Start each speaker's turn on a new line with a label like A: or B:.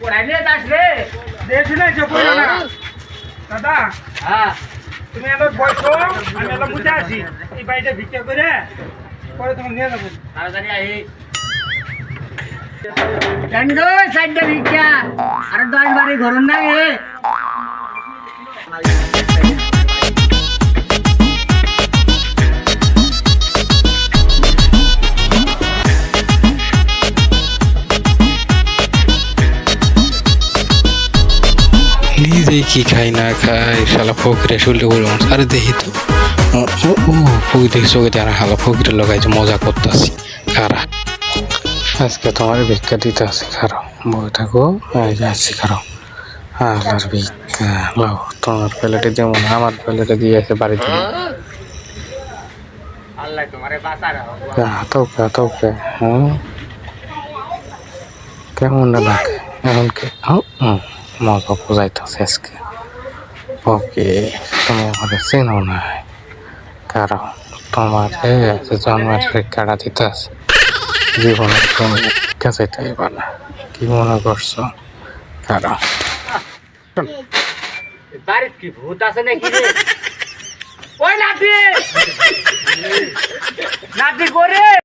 A: পড়াইলে যাস রে।
B: দেখছি না যে বলল না। দাদা
A: হ্যাঁ।
B: তুমি এবার বসো আমি এবার বুঝে আসি। এই বাড়িটা ভিক্ষা করে পরে তোমার নিয়ে যাব।
A: তাড়াতাড়ি আহি। কেন গো সাইডটা ভিক্ষা? আর দশ বারে ঘর না এ।
C: নিজেই কি খাই না খাই শালা ফকিরে শুলে বলব আরে দেখি তো। ও ফকির দেখি চোখে দিয়ে হালা ফকিরে লগাইছে মজা করতেছি খারা। আজকে তোমার ভিক্ষা দিতে আছে খারো। বই থাকো যে আসছি খারো। আল্লাহর ভিক্ষা লাও তোমার প্লেটে যেমন আমার প্লেটে দিয়ে আছে বাড়িতে হাতকে হাতকে হ্যাঁ? কেমন না লাগে এখন কি হুম, হুম, মজা বোঝাইতেছে আজকে। ওকে তুমি আমাকে চেনো না কারণ তোমার জন্মের শিক্ষাটা দিতে আছে জীবনে তুমি কাছে চাইবা না। কি মনে করছ? কারণ
A: বাড়ির কি ভূত আছে নাকি ওই নাতি! নাতি করে